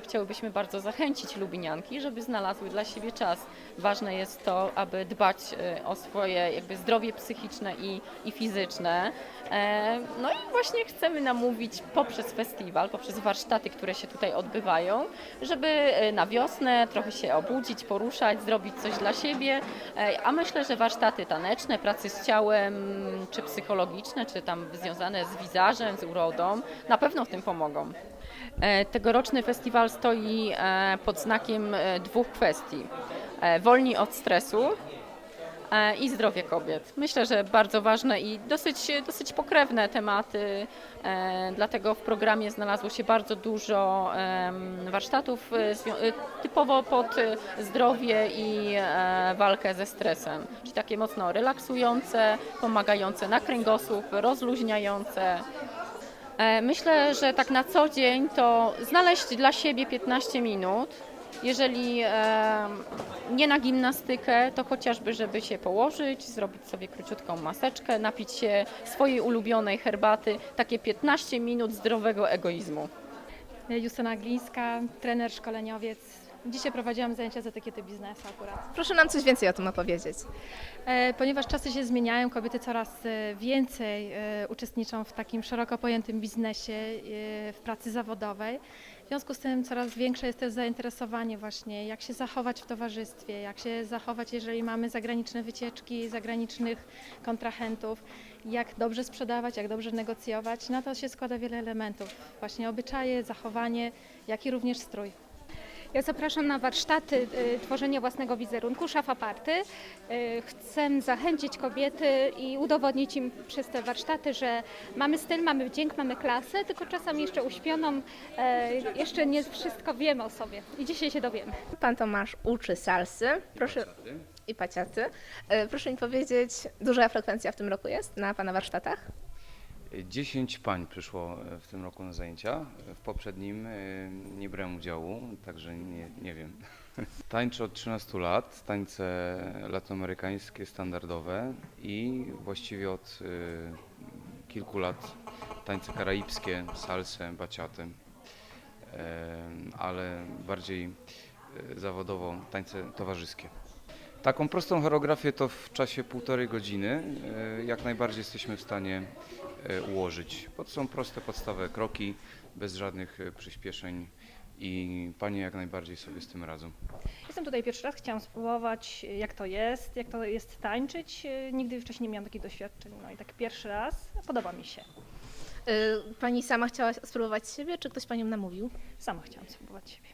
chciałybyśmy bardzo zachęcić lubinianki, żeby znalazły dla siebie czas. Ważne jest to, aby dbać e, o swoje jakby zdrowie psychiczne i, i fizyczne. E, No i właśnie chcemy namówić poprzez festiwal, poprzez warsztaty, które się tutaj odbywają, żeby e, na wiosnę trochę się obudzić, poruszać, zrobić coś dla siebie. E, A myślę, że warsztaty taneczne, pracy z ciałem, czy psychologiczne, czy tam związane z wizażem, z urodą, na pewno w tym pomogą. Tegoroczny festiwal stoi pod znakiem dwóch kwestii. Wolni od stresu i zdrowie kobiet. Myślę, że bardzo ważne i dosyć, dosyć pokrewne tematy, e, dlatego w programie znalazło się bardzo dużo warsztatów e, e, typowo pod e, zdrowie i e, walkę ze stresem. Czyli takie mocno relaksujące, pomagające na kręgosłup, rozluźniające. E, Myślę, że tak na co dzień to znaleźć dla siebie 15 minut. Jeżeli nie na gimnastykę, to chociażby, żeby się położyć, zrobić sobie króciutką maseczkę, napić się swojej ulubionej herbaty. Takie 15 minut zdrowego egoizmu. Justyna Glińska, trener, szkoleniowiec. Dzisiaj prowadziłam zajęcia z etykiety biznesu akurat. Proszę nam coś więcej o tym opowiedzieć. E, Ponieważ czasy się zmieniają, kobiety coraz e, więcej e, uczestniczą w takim szeroko pojętym biznesie, w pracy zawodowej. W związku z tym coraz większe jest też zainteresowanie właśnie, jak się zachować w towarzystwie, jak się zachować, jeżeli mamy zagraniczne wycieczki, zagranicznych kontrahentów, jak dobrze sprzedawać, jak dobrze negocjować. Na to się składa wiele elementów. Właśnie obyczaje, zachowanie, jak i również strój. Ja zapraszam na warsztaty y, tworzenia własnego wizerunku, szafa party. Y, Chcę zachęcić kobiety i udowodnić im przez te warsztaty, że mamy styl, mamy wdzięk, mamy klasę, tylko czasami jeszcze uśpioną, e, jeszcze nie wszystko wiemy o sobie i dzisiaj się dowiemy. Pan Tomasz uczy salsy. Proszę i paciaty. Proszę mi powiedzieć, duża frekwencja w tym roku jest na Pana warsztatach? 10 pań przyszło e, w tym roku na zajęcia. W poprzednim e, nie brałem udziału, także nie, nie wiem. Tańczę od 13 lat, tańce latynoamerykańskie standardowe i właściwie od e, kilku lat tańce karaibskie, salsę, baciatę, E, ale bardziej e, zawodowo tańce towarzyskie. Taką prostą choreografię to w czasie półtorej godziny e, jak najbardziej jesteśmy w stanie e, ułożyć. Bo to są proste, podstawowe kroki, bez żadnych e, przyspieszeń i panie jak najbardziej sobie z tym radzą. Jestem tutaj pierwszy raz, chciałam spróbować jak to jest, jak to jest tańczyć. Nigdy wcześniej nie miałam takich doświadczeń, no i tak pierwszy raz, podoba mi się. E, Pani sama chciała spróbować siebie, czy ktoś Panią namówił? Sama chciałam spróbować siebie.